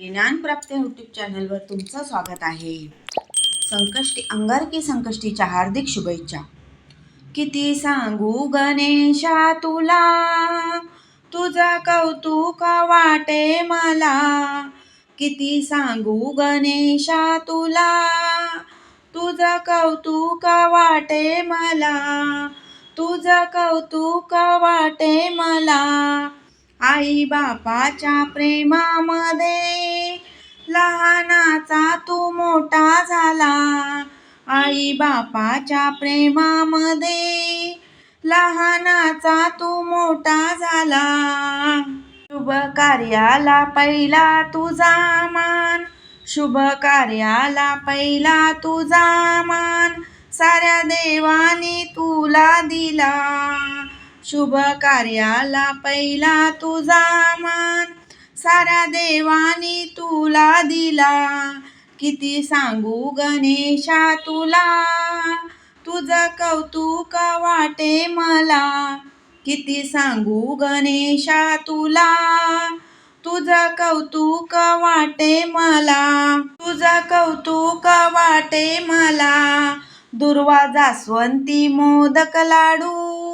ज्ञानप्राप्त YouTube चॅनलवर तुमचं स्वागत आहे. संकष्टी अंगारकी संकष्टीच्या हार्दिक शुभेच्छा. किती सांगू गणेशा तुला? तुझं कौतुक वाटे मला. किती सांगू गणेशा तुला? तुझं कौतुक वाटे मला. तुझं कौतुक वाटे मला. आई बापाच्या प्रेमामध्ये लहानाचा तू मोठा झाला. आई बापाच्या प्रेमामध्ये लहानाचा तू मोठा झाला. शुभ कार्याला पहिला तुझा मान. शुभ कार्याला पहिला तुझा मान. साऱ्या देवानी तुला दिला. शुभ कार्याला पहिला तुझा मान. साऱ्या देवानी तुला दिला. किती सांगू गणेशा तुला. तुझं कौतुक वाटे मला. किती सांगू गणेशा तुला. तुझं कौतुक वाटे मला. तुझं कौतुक वाटे मला. दुर्वा जास्वंती मोदक लाडू.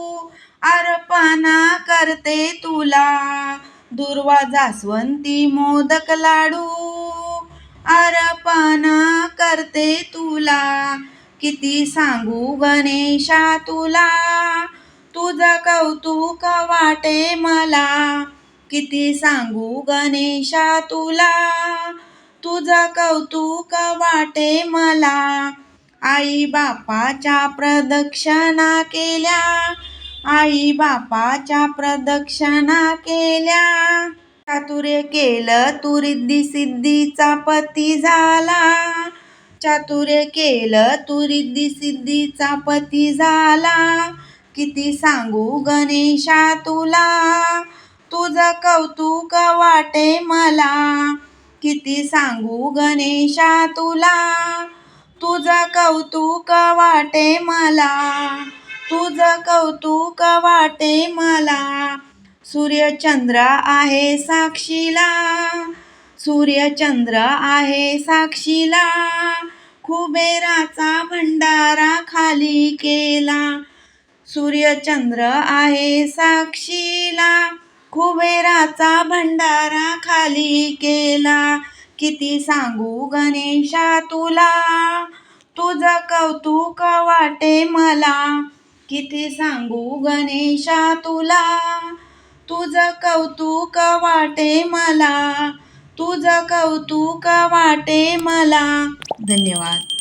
अर्पणा करते तुला. दुर्वा जास्वंती मोदक लाडू. अर्पणा करते तुला. किती सांगू गणेशा तुला. तुझं कौतुक वाटे मला. किती सांगू गणेशा तुला. तुझं कौतुक वाटे मला. आई बापाच्या प्रदक्षिणा केल्या. आई बापाच्या प्रदक्षिणा केल्या. चातुर्य केलं तू रिद्धी सिद्धीचा पती झाला. चातुर्य केलं तू रिद्धी सिद्धीचा पती झाला. किती सांगू गणेशा तुला? तुझं कौतुक वाटे मला. किती सांगू गणेशा तुला? तुझं कौतुक वाटे मला. तुझं कौतुक वाटे मला. सूर्यचंद्र आहे साक्षीला. सूर्यचंद्र आहे साक्षीला. कुबेराचा भंडारा खाली केला. सूर्यचंद्र आहे साक्षीला. कुबेराचा भंडारा खाली केला. किती सांगू गणेशा तुला. तुझं कौतुक वाटे मला. किती सांगू गणेशा तुला? तुझं कौतुक वाटे मला. तुझं कौतुक वाटे मला. धन्यवाद.